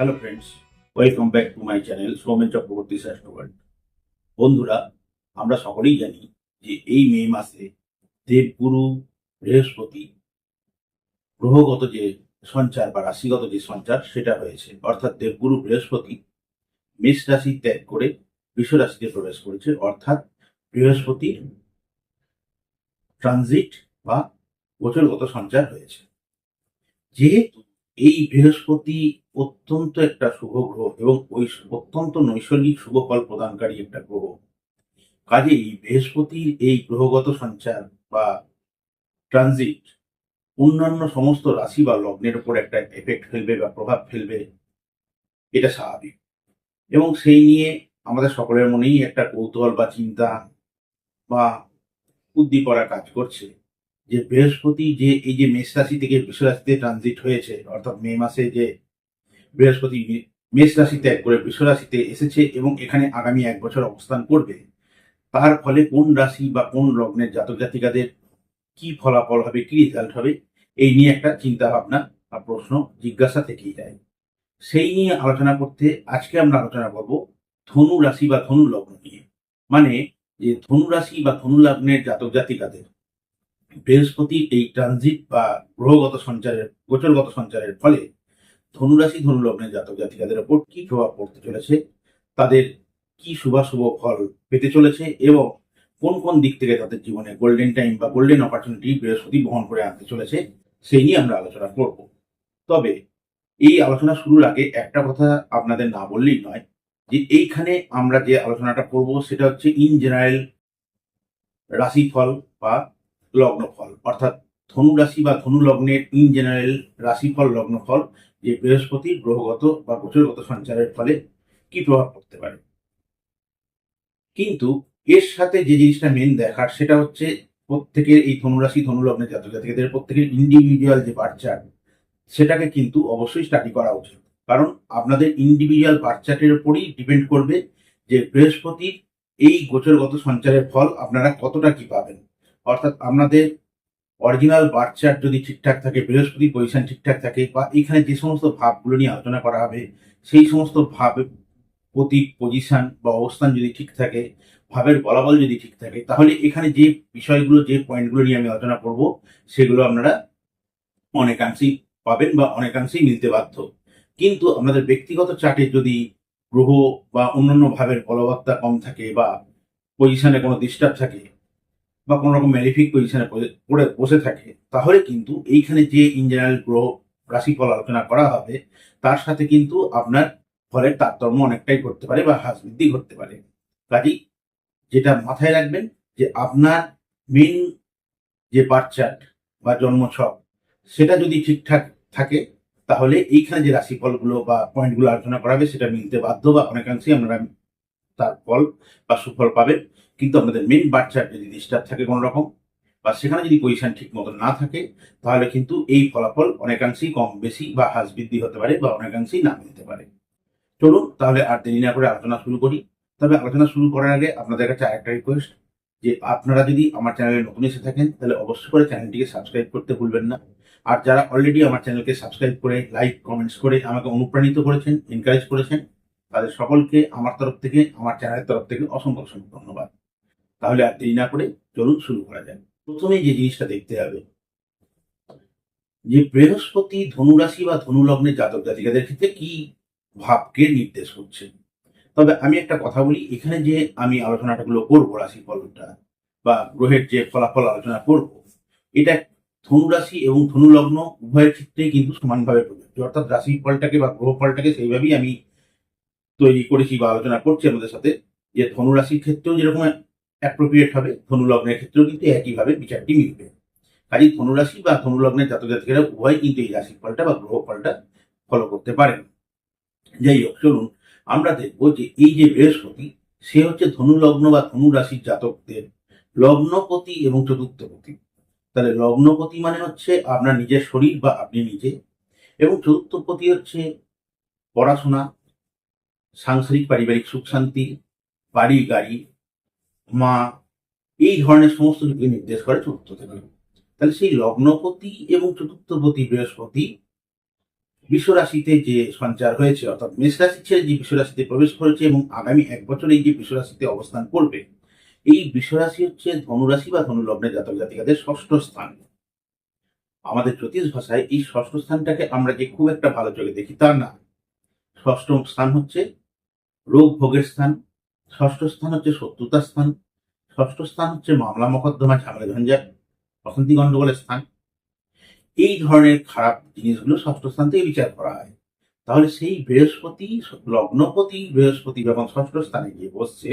Hello friends welcome back to my channel Soumen Chakraborty শাস্ত্রবাদ বন্ধুরা, আমরা সকলেই জানি যে এই মে মাসে দেবগুরু বৃহস্পতি গ্রহগত যে সঞ্চার বা রাশিগত যে সঞ্চার, সেটা হয়েছে। অর্থাৎ দেবগুরু বৃহস্পতি মেষ রাশি ত্যাগ করে বিশ্ব রাশিতে প্রবেশ করেছে। অর্থাৎ বৃহস্পতির ট্রানজিট বা গোচরগত সঞ্চার হয়েছে। যেহেতু এই বৃহস্পতি অত্যন্ত একটা শুভ গ্রহ এবং ওই অত্যন্ত নৈসর্গিক শুভ ফল প্রদানকারী একটা গ্রহ। কাজেই বৃহস্পতির এই গ্রহগত সঞ্চার বা ট্রানজিট অন্যান্য সমস্ত রাশি বা লগ্নের উপর একটা এফেক্ট ফেলবে বা প্রভাব ফেলবে, এটা স্বাভাবিক। এবং সেই নিয়ে আমাদের সকলের মনেই একটা কৌতূহল বা চিন্তা বা উদ্দীপনা কাজ করছে যে বৃহস্পতি যে, এই যে মেষ রাশি থেকে বৃষ রাশিতে ট্রানজিট হয়েছে, অর্থাৎ মে মাসে যে বৃহস্পতি মেষ রাশি ত্যাগ করে বৃষ রাশিতে এসেছে এবং এখানে আগামী এক বছর অবস্থান করবে। তার ফলে কোন রাশি বা কোন লগ্নের জাতক জাতিকাদের কি ফলাফল হবে, কি রেজাল্ট হবে, এই নিয়ে একটা চিন্তা ভাবনা বা প্রশ্ন, জিজ্ঞাসা থেকেই যায়। সেই নিয়ে আলোচনা করতে আজকে আমরা আলোচনা করব ধনু রাশি বা ধনু লগ্ন নিয়ে। মানে যে ধনু রাশি বা ধনু লগ্নের জাতক জাতিকাদের বৃহস্পতির এই ট্রানজিট বা গ্রহগত সঞ্চারের, গোচরগত সঞ্চারের ফলে ধনুরাশি ধনুলগ্নের জাতক জাতিকাদের ওপর কি প্রভাব পড়তে চলেছে? তাদের কি শুভাশুভ ফল পেতে চলেছে? এবং কোন কোন দিক থেকে তাদের জীবনে গোল্ডেন টাইম বা গোল্ডেন অপরচুনিটি বৃহস্পতি বহন করে আনতে চলেছে, সেই নিয়ে আমরা আলোচনা করব। তবে এই আলোচনা শুরুর আগে একটা কথা আপনাদের না বললেই নয়, যে এইখানে আমরা যে আলোচনাটা করব সেটা হচ্ছে ইন জেনারেল রাশিফল বা লগ্নফল। অর্থাৎ ধনু রাশি বা ধনু লগ্নের ইন জেনারেল রাশিফল, লগ্নফল যে বৃহস্পতি গ্রহগত বা গোচরগত সঞ্চারের ফলে কি প্রভাব পড়তে পারে? কিন্তু এর সাথে যে জিনিসটা মেন দেখার সেটা হচ্ছে প্রত্যেকের এই ধনুরাশি ধনুলগ্নের জাতক জাতিকাদের প্রত্যেকের ইন্ডিভিজুয়াল যে বার্চার সেটাকে কিন্তু অবশ্যই স্টাডি করা উচিত। কারণ আপনাদের ইন্ডিভিজুয়াল বার্চার্টের উপরই ডিপেন্ড করবে যে বৃহস্পতির এই গোচরগত সঞ্চারের ফল আপনারা কতটা কি পাবেন। অর্থাৎ আপনাদের অরিজিনাল বার্থ চার্ট যদি ঠিকঠাক থাকে, বৃহস্পতি পজিশন ঠিকঠাক থাকে, বা এখানে যে সমস্ত ভাবগুলো নিয়ে আলোচনা করা হবে, সেই সমস্ত ভাব প্রতি পজিশন বা অবস্থান যদি ঠিক থাকে, ভাবের বলাবল যদি ঠিক থাকে, তাহলে এখানে যে বিষয়গুলো, যে পয়েন্টগুলো নিয়ে আমি আলোচনা করব, সেগুলো আপনারা অনেকাংশেই পাবেন বা অনেকাংশেই মিলতে বাধ্য। কিন্তু আপনাদের ব্যক্তিগত চার্টে যদি গ্রহ বা অন্যান্য ভাবের বলবত্তা কম থাকে বা পজিশনে কোনো ডিস্টার্ব থাকে বা কোনো রকম ম্যালিফিক পজিশনে পড়ে বসে থাকে, তাহলে কিন্তু এইখানে যে ইন জেনারেল গ্রহ রাশিফল আলোচনা করা হবে, তার সাথে কিন্তু আপনার ফলের তারতম্য অনেকটাই ঘটতে পারে বা হ্রাস বৃদ্ধি ঘটতে পারে। কাজেই যেটা মাথায় রাখবেন যে আপনার মেন যে বার্থ চার্ট বা জন্মছক সেটা যদি ঠিকঠাক থাকে, তাহলে এইখানে যে রাশিফলগুলো বা পয়েন্টগুলো আলোচনা করা হবে, সেটা মিলতে বাধ্য বা অনেকাংশেই আপনারা তার ফল বা সুফল পাবেন কিন্তু আপনাদের মেন বাচ্চার যদি ডিস্টার্ব থাকে কোনো রকম বা সেখানে যদি পজিশন ঠিক মতো না থাকে, তাহলে কিন্তু এই ফলাফল অনেকাংশেই কম বেশি বা হ্রাস বৃদ্ধি হতে পারে বা অনেকাংশেই না মিলতে পারে। চলুন তাহলে আর দেরি না করে আলোচনা শুরু করি। তবে আলোচনা শুরু করার আগে আপনাদের কাছে একটা রিকোয়েস্ট যে আপনারা যদি আমার চ্যানেলে নতুন এসে থাকেন, তাহলে অবশ্যই করে চ্যানেলটিকে সাবস্ক্রাইব করতে ভুলবেন না। আর যারা অলরেডি আমার চ্যানেলকে সাবস্ক্রাইব করে লাইক কমেন্টস করে আমাকে অনুপ্রাণিত করেছেন এনকারেজ করেছেন তাদের সকলকে আমার তরফ থেকে, আমার চ্যানেলের তরফ থেকে অসংখ্য অসংখ্য ধন্যবাদ। তাহলে আর দেরি না করে চলুন শুরু করা যাক। প্রথমে যে জিনিসটা দেখতে হবে, যে বৃহস্পতি, ধনুরাশি বা ধনু লগ্নের জাতক জাতিকাদের ক্ষেত্রে কি ভাবকে নির্দেশ করছে? তবে আমি একটা কথা বলি, এখানে যে আমি আলোচনাটাগুলো করব, রাশি ফলটা বা গ্রহের যে ফলাফল আলোচনা করব, এটা ধনুরাশি এবং ধনু লগ্ন উভয়ের ক্ষেত্রেই কিন্তু সমানভাবে প্রযোজ্য। অর্থাৎ রাশি ফলটাকে বা গ্রহ ফলটাকে সেইভাবেই আমি তৈরি করেছি বা আলোচনা করছি আমাদের সাথে, যে ধনুরাশির ক্ষেত্রেও যেরকম অ্যাপ্রোপ্রিয়েট হবে ধনু লগ্নের ক্ষেত্রেও কিন্তু একইভাবে বিচারটি মিলবে। কাজেই ধনুরাশি বা ধনু লগ্নের জাতক জাতিকারা উভয় কিন্তু এই রাশি ফলটা বা গ্রহ ফলটা ফলো করতে পারেন। যাই হোক, চলুন, আমরা দেখব যে এই যে বৃহস্পতি, সে হচ্ছে ধনু লগ্ন বা ধনু রাশির জাতকদের লগ্নপতি এবং চতুর্থপতি। তাহলে লগ্নপতি মানে হচ্ছে আপনার নিজের শরীর বা আপনি নিজে, এবং চতুর্থপতি হচ্ছে পড়াশোনা সাংসারিক, পারিবারিক সুখ, শান্তি, বাড়ি, গাড়ি, মা, এই ধরনের সমস্ত কিছুকে নির্দেশ করে চতুর্থ থেকে। তাহলে সেই লগ্নপতি এবং চতুর্থপতি বৃহস্পতি বিশ্বরাশিতে যে সঞ্চার হয়েছে, অর্থাৎ মেষ রাশি ছেড়ে যে বিশ্বরাশিতে প্রবেশ করেছে এবং আগামী এক বছর এই যে বিশ্বরাশিতে অবস্থান করবে, এই বিশ্বরাশি হচ্ছে ধনুরাশি বা ধনু লগ্নের জাতক জাতিকাদের ষষ্ঠ স্থান। আমাদের জ্যোতিষ ভাষায় এই ষষ্ঠ স্থানটাকে আমরা যে খুব একটা ভালো চোখে দেখি তা না। ষষ্ঠ স্থান হচ্ছে রোগ ভোগের স্থান, ষষ্ঠ স্থান হচ্ছে শত্রুতার স্থান, ষষ্ঠ স্থান হচ্ছে মামলা মকদ্দমা ঝামেলা ঝঞ্ঝাট অশান্তি গণ্ডগোলের স্থান। এই ধরনের খারাপ জিনিসগুলো ষষ্ঠ স্থান থেকে বিচার করা হয়। তাহলে সেই বৃহস্পতি, লগ্নপতি বৃহস্পতি যখন ষষ্ঠ স্থানে গিয়ে বসছে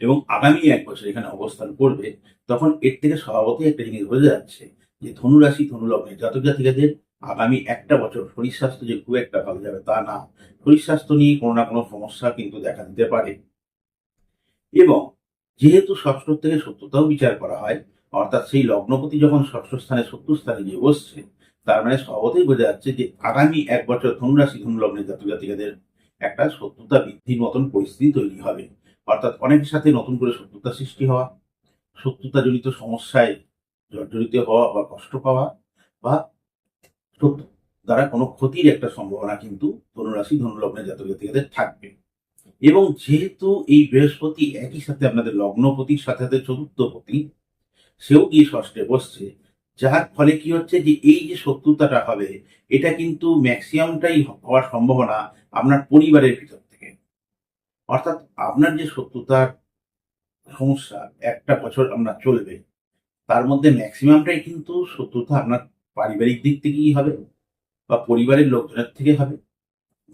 এবং আগামী এক বছর এখানে অবস্থান করবে, তখন এর থেকে স্বভাবতই একটা জিনিস বোঝা যাচ্ছে যে ধনুরাশি, ধনুলগ্নে জাতক জাতিকাদের আগামী একটা বছর শরীর স্বাস্থ্য যে খুব একটা ভালো যাবে তা না। শরীর স্বাস্থ্য নিয়ে কোনো না কোনো সমস্যা কিন্তু দেখা দিতে পারে। এবং যেহেতু ষষ্ঠ থেকে সত্যতাও বিচার করা হয়, অর্থাৎ সেই লগ্নপতি যখন ষষ্ঠ স্থানে শত্রু স্থানে গিয়ে বসছে, তার মানে স্বভাবতই বোঝা যাচ্ছে যে আগামী এক বছর ধনুরাশি ধনুলগ্নের জাতক জাতিকাদের একটা শত্রুতা বৃদ্ধির মতন পরিস্থিতি তৈরি হবে। অর্থাৎ অনেকের সাথে নতুন করে শত্রুতা সৃষ্টি হওয়া শত্রুতাজনিত সমস্যায় জর্জরিত হওয়া বা কষ্ট পাওয়া বা শত্রু দ্বারা কোনো ক্ষতির একটা সম্ভাবনা কিন্তু ধনুরাশি ধনুলগ্নের জাতক জাতিকাদের থাকবে। এবং যেহেতু এই বৃহস্পতি একই সাথে আপনাদের লগ্নপতির সাথে সাথে চতুর্থপতি সেও গিয়ে ষষ্ঠে বসছে। যার ফলে কি হচ্ছে যে এই যে শত্রুতাটা হবে, এটা কিন্তু ম্যাক্সিমামটাই হওয়ার সম্ভাবনা আপনার পরিবারের ভিতর থেকে। অর্থাৎ আপনার যে শত্রুতার সমস্যা, একটা বছর আপনার চলবে, তার মধ্যে ম্যাক্সিমামটাই কিন্তু শত্রুতা আপনার পারিবারিক দিক থেকেই হবে বা পরিবারের লোকজনের থেকে হবে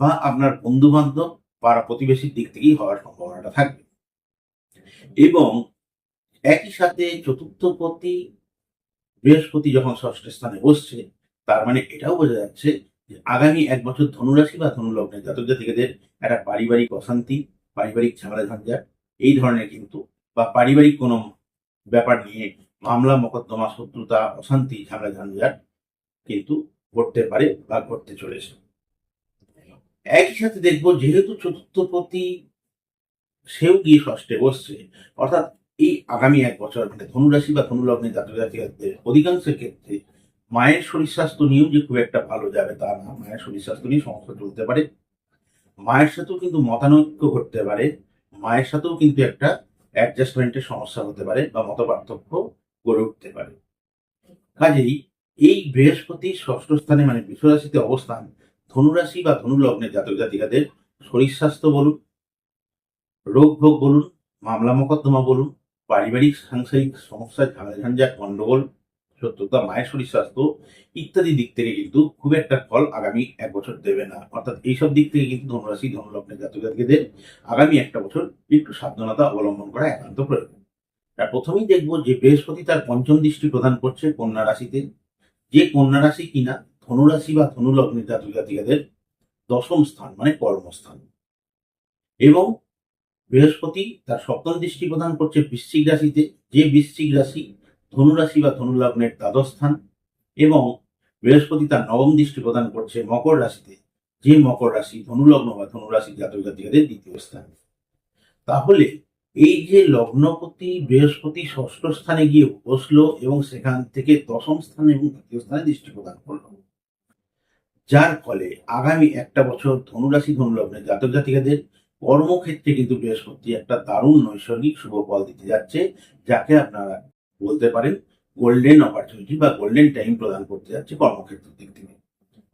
বা আপনার বন্ধু বান্ধব পাড়া প্রতিবেশীর দিক থেকেই হওয়ার সম্ভাবনাটা থাকবে। এবং একই সাথে চতুর্থ পতি বৃহস্পতি যখন ষষ্ঠ স্থানে বসছে, তার মানে এটাও বোঝা যাচ্ছে যে আগামী এক বছর ধনুরাশি বা ধনুলগ্নের জাতক জাতিকাদের একটা পারিবারিক অশান্তি, পারিবারিক ঝামেলা ঝঞ্ঝাট এই ধরনের কিন্তু বা পারিবারিক কোনো ব্যাপার নিয়ে মামলা, মকদ্দমা, শত্রুতা, অশান্তি ঝামেলা ঝঞ্ঝাট কিন্তু ঘটতে পারে বা ঘটতে চলেছে। একই সাথে দেখব যেহেতু চতুর্থপতি সেও গিয়ে ষষ্ঠে বসছে, অর্থাৎ এই আগামী এক বছর মানে ধনুরাশি বা ধনুলগ্নের জাতক জাতিকাদের অধিকাংশের ক্ষেত্রে মায়ের শরীর স্বাস্থ্য নিয়েও যে খুব একটা ভালো যাবে তা না। মায়ের শরীর স্বাস্থ্য নিয়ে সমস্যা চলতে পারে। মায়ের সাথেও কিন্তু মতানৈক্য ঘটতে পারে। মায়ের সাথেও কিন্তু একটা অ্যাডজাস্টমেন্টের সমস্যা হতে পারে বা মত পার্থক্য গড়ে উঠতে পারে। কাজেই এই বৃহস্পতি ষষ্ঠ স্থানে মানে বিশ্বরাশিতে অবস্থান, ধনুরাশি বা ধনুলগ্নের জাতক জাতিকাদের শরীর স্বাস্থ্য বলুন, রোগ ভোগ বলুন, মামলা মোকদ্দমা বলুন, পারিবারিক সাংসারিক সমস্যা ঝামেলা ঝঞ্ঝাট গন্ডগোল, শত্রুতা, মায়ের শরীর স্বাস্থ্য ইত্যাদি দিক থেকে কিন্তু খুব একটা ফল আগামী এক বছর দেবে না। অর্থাৎ এইসব দিক থেকে কিন্তু ধনুরাশি ধনুলগ্নের জাতক জাতিকাদের আগামী একটা বছর একটু সাবধানতা অবলম্বন করা একান্ত প্রয়োজন। তার প্রথমেই দেখব যে বৃহস্পতি তার পঞ্চম দৃষ্টি প্রদান করছে কন্যা রাশিতে। যে কন্যা রাশি কিনা ধনুরাশি বা ধনুলগ্নের জাতক জাতিকাদের দশম স্থান মানে কর্মস্থান এবং বৃহস্পতি তার সপ্তম দৃষ্টি প্রদান করছে বৃশ্চিক রাশিতে, যে বৃশ্চিক রাশি ধনুরাশি বা ধনুলগ্নের দ্বাদশ স্থান, এবং বৃহস্পতি তার নবম দৃষ্টি প্রদান করছে মকর রাশিতে, যে মকর রাশি ধনুলগ্ন বা ধনুরাশি জাতক জাতিকাদের দ্বিতীয় স্থান। তাহলে এই যে লগ্নপতি বৃহস্পতি ষষ্ঠ স্থানে গিয়ে বসল এবং সেখান থেকে দশম স্থানে এবং তৃতীয় স্থানে দৃষ্টি প্রদান করল। যার ফলে আগামী একটা বছর ধনুরাশি ধনুলগ্নের জাতক জাতিকাদের কর্মক্ষেত্রে কিন্তু বৃহস্পতি একটা দারুণ নৈসর্গিক শুভ ফল দিতে যাচ্ছে, যাকে আপনারা বলতে পারেন গোল্ডেন অপরচুনিটি বা গোল্ডেন টাইম প্রদান করতে যাচ্ছে কর্মক্ষেত্রের দিক থেকে।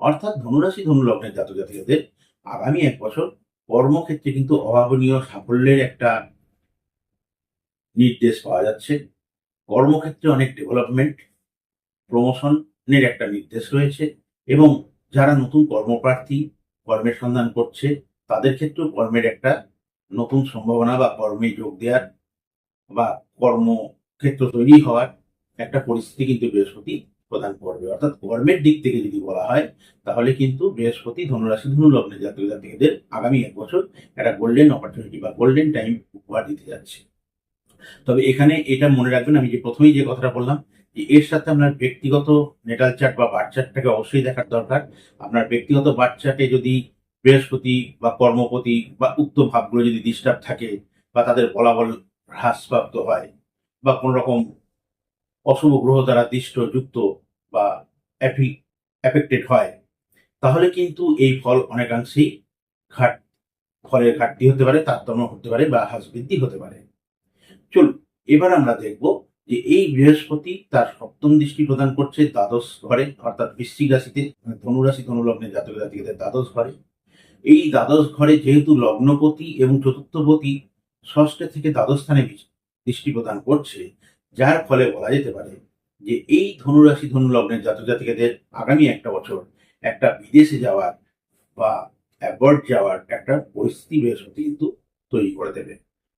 অর্থাৎ ধনুরাশি ধনুলগ্নের জাতক জাতিকাদের আগামী এক বছর কর্মক্ষেত্রে কিন্তু অভাবনীয় সাফল্যের একটা নির্দেশ পাওয়া যাচ্ছে। কর্মক্ষেত্রে অনেক ডেভেলপমেন্ট প্রমোশনের একটা নির্দেশ রয়েছে এবং যারা নতুন কর্মপ্রার্থী কর্মের সন্ধান করছে, তাদের ক্ষেত্রেও কর্মের একটা নতুন সম্ভাবনা বা কর্মে যোগ দেওয়ার বা কর্মক্ষেত্র তৈরি হওয়ার একটা পরিস্থিতি কিন্তু বৃহস্পতি প্রদান করবে। অর্থাৎ কর্মের দিক থেকে যদি বলা হয়, তাহলে কিন্তু বৃহস্পতি ধনুরাশি ধনুলগ্নের জাতক জাতিকাদের আগামী এক বছর একটা গোল্ডেন অপরচুনিটি বা গোল্ডেন টাইম উপহার দিতে যাচ্ছে। তবে এখানে এটা মনে রাখবেন, আমি যে প্রথমেই যে কথাটা বললাম, যে এর সাথে আপনার ব্যক্তিগত নেটাল চার্ট বা বার চার্টটাকে অবশ্যই দেখার দরকার। আপনার ব্যক্তিগত বার চার্টে যদি বৃহস্পতি বা কর্মপতি বা উক্ত ভাবগুলো যদি ডিস্টার্ব থাকে বা তাদের বলাবল হ্রাসপ্রাপ্ত হয় বা কোন রকম অশুভ গ্রহ দ্বারা দৃষ্ট যুক্ত বা অ্যাফেক্টেড হয়, তাহলে কিন্তু এই ফল অনেকাংশেই ঘাট, ফলের ঘাটতি হতে পারে, তারতম্য হতে পারে বা হ্রাস বৃদ্ধি হতে পারে। এবার আমরা দেখব যে এই বৃহস্পতি তার সপ্তম দৃষ্টি প্রদান করছে দ্বাদশ ঘরে, অর্থাৎ বৃশ্চিক রাশিতে মানে ধনুরাশি ধনুলগ্নের জাতক জাতিকাদের দ্বাদশ ঘরে। এই দ্বাদশ ঘরে যেহেতু লগ্নপতি এবং চতুর্থপতি ষষ্ঠ থেকে দ্বাদশ স্থানে দৃষ্টি প্রদান করছে, যার ফলে বলা যেতে পারে যে এই ধনুরাশি ধনুলগ্নের জাতক জাতিকাদের আগামী একটা বছর একটা বিদেশে যাওয়ার বা অ্যাবর্ড যাওয়ার একটা পরিস্থিতি বৃহস্পতি কিন্তু তৈরি করে দেবে।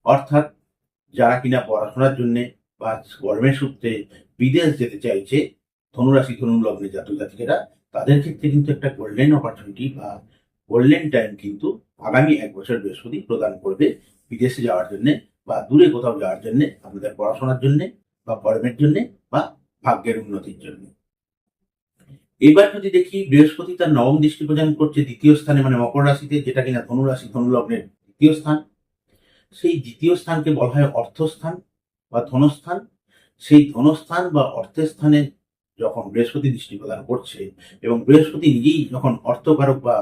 অর্থাৎ যারা কিনা পড়াশোনার জন্যে বা কর্মের সূত্রে বিদেশ যেতে চাইছে, ধনুরাশি ধনুলগ্নের জাতক জাতিকেরা, তাদের ক্ষেত্রে কিন্তু একটা গোল্ডেন অপরচুনিটি বা গোল্ডেন টাইম কিন্তু আগামী এক বছর বৃহস্পতি প্রদান করবে বিদেশে যাওয়ার জন্যে বা দূরে কোথাও যাওয়ার জন্যে, আপনাদের পড়াশোনার জন্যে বা কর্মের জন্যে বা ভাগ্যের উন্নতির জন্য। এবার যদি দেখি বৃহস্পতি তার নবম দৃষ্টি প্রদান করছে দ্বিতীয় স্থানে মানে মকর রাশিতে, যেটা কিনা ধনুরাশি ধনুলগ্নের দ্বিতীয় স্থান সেই দ্বিতীয় স্থানকে বলা হয় অর্থস্থান বা ধনস্থান। সেই ধনস্থান বা অর্থের স্থানে যখন বৃহস্পতি দৃষ্টি প্রদান করছে এবং বৃহস্পতি নিজেই যখন অর্থকারক বা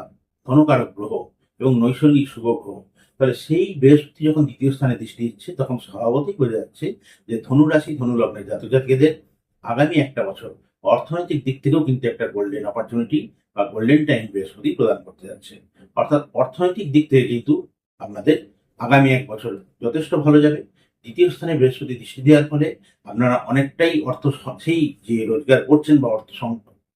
ধনকারক গ্রহ এবং নৈসর্গিক শুভ গ্রহ, তাহলে সেই বৃহস্পতি যখন দ্বিতীয় স্থানে দৃষ্টি দিচ্ছে, তখন স্বভাবতই বোঝা যাচ্ছে যে ধনুরাশি ধনুলগ্নের জাতক জাতিকেদের আগামী একটা বছর অর্থনৈতিক দিক থেকেও কিন্তু একটা গোল্ডেন অপরচুনিটি বা গোল্ডেন টাইম বৃহস্পতি প্রদান করতে যাচ্ছে। অর্থাৎ অর্থনৈতিক দিক থেকে কিন্তু আপনাদের আগামী এক বছর যথেষ্ট ভালো যাবে। দ্বিতীয় স্থানে বৃহস্পতি দৃষ্টি দেওয়ার ফলে আপনারা অনেকটাই অর্থ সেই যে রোজগার করছেন বা অর্থ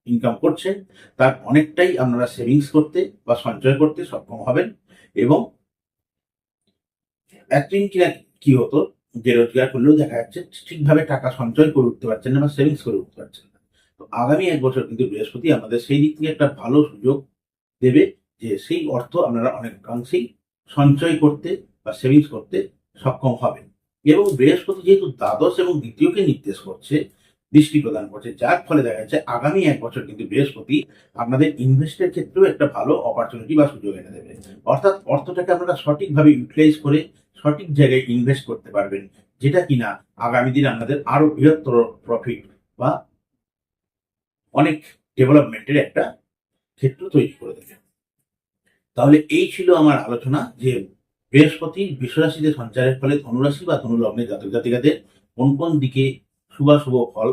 ইনকাম করছেন, তার অনেকটাই আপনারা সেভিংস করতে বা সঞ্চয় করতে সক্ষম হবেন এবং একদিন কিনা কি হতো যে রোজগার করলেও দেখা যাচ্ছে ঠিকভাবে টাকা সঞ্চয় করে উঠতে পারছেন না বা সেভিংস করে উঠতে পারছেন না। তো আগামী এক বছর কিন্তু বৃহস্পতি আমাদের সেই দিক থেকে একটা ভালো সুযোগ দেবে যে সেই অর্থ আপনারা অনেকাংশেই সঞ্চয় করতে বা সেভিংস করতে সক্ষম হবেন। এবং বৃহস্পতি যেহেতু দ্বাদশ এবং দ্বিতীয়কে নির্দেশ করছে, দৃষ্টি প্রদান করছে, যার ফলে দেখা যাচ্ছে আগামী এক বছর কিন্তু বৃহস্পতি আপনাদের ইনভেস্টের ক্ষেত্রেও একটা ভালো অপরচুনিটি বা সুযোগ এনে দেবে। অর্থাৎ অর্থটাকে আপনারা সঠিকভাবে ইউটিলাইজ করে সঠিক জায়গায় ইনভেস্ট করতে পারবেন, যেটা কিনা আগামী দিনে আপনাদের আরও বৃহত্তর প্রফিট বা অনেক ডেভেলপমেন্টের একটা ক্ষেত্র তৈরি করে দেবে। তাহলে এই ছিল আমার আলোচনা, যে বৃহস্পতি বিশ্বরাশিতে সঞ্চারের ফলে ধনুরাশি বা ধনুলগ্নের জাতক জাতিকাদের কোন কোন দিকে শুভাশুভ ফল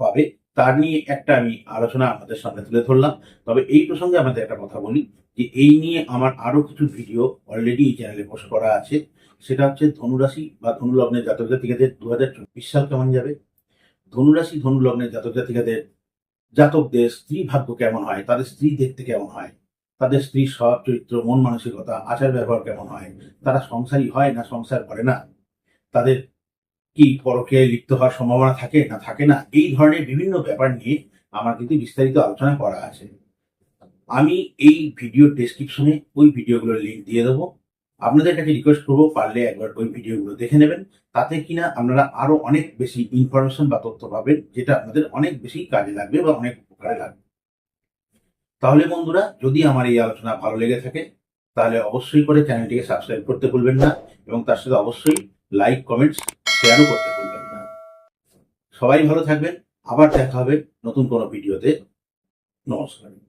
পাবে তার নিয়ে একটা আমি আলোচনা আপনাদের সামনে তুলে ধরলাম। তবে এই প্রসঙ্গে আমাদের একটা কথা বলি, যে এই নিয়ে আমার আরও কিছু ভিডিও অলরেডি এই চ্যানেলে পোস্ট করা আছে। সেটা হচ্ছে ধনুরাশি বা ধনুলগ্নের জাতক জাতিকাদের দু হাজার চব্বিশ সাল কেমন যাবে? ধনুরাশি, ধনুলগ্নের জাতক জাতিকাদের জাতকদের স্ত্রী ভাগ্য কেমন হয়? তাদের স্ত্রী দেখতে কেমন হয়? তাদের স্ত্রীর স্বভাব চরিত্র, মন মানসিকতা, আচার ব্যবহার কেমন হয়? তারা সংসারী হয় না সংসার করে না? তাদের কি পরকে লিপ্ত হওয়ার সম্ভাবনা থাকে না থাকে না? এই ধরনের বিভিন্ন ব্যাপার নিয়ে আমার কিন্তু বিস্তারিত আলোচনা করা আছে। আমি এই ভিডিও ডেসক্রিপশনে ওই ভিডিওগুলোর লিঙ্ক দিয়ে দেবো। আপনাদের কাছে রিকোয়েস্ট করব, পারলে একবার ওই ভিডিওগুলো দেখে নেবেন। তাতে কিনা আপনারা আরও অনেক বেশি ইনফরমেশন বা তথ্য পাবেন, যেটা আপনাদের অনেক বেশি কাজে লাগবে বা অনেক উপকারে লাগবে। তাহলে বন্ধুরা, যদি আমার এই আলোচনা ভালো লেগে থাকে, তাহলে অবশ্যই করে চ্যানেলটিকে সাবস্ক্রাইব করতে ভুলবেন না এবং তার সাথে অবশ্যই লাইক কমেন্টস শেয়ারও করতে ভুলবেন না। সবাই ভালো থাকবেন। আবার দেখা হবে নতুন কোনো ভিডিওতে নমস্কার।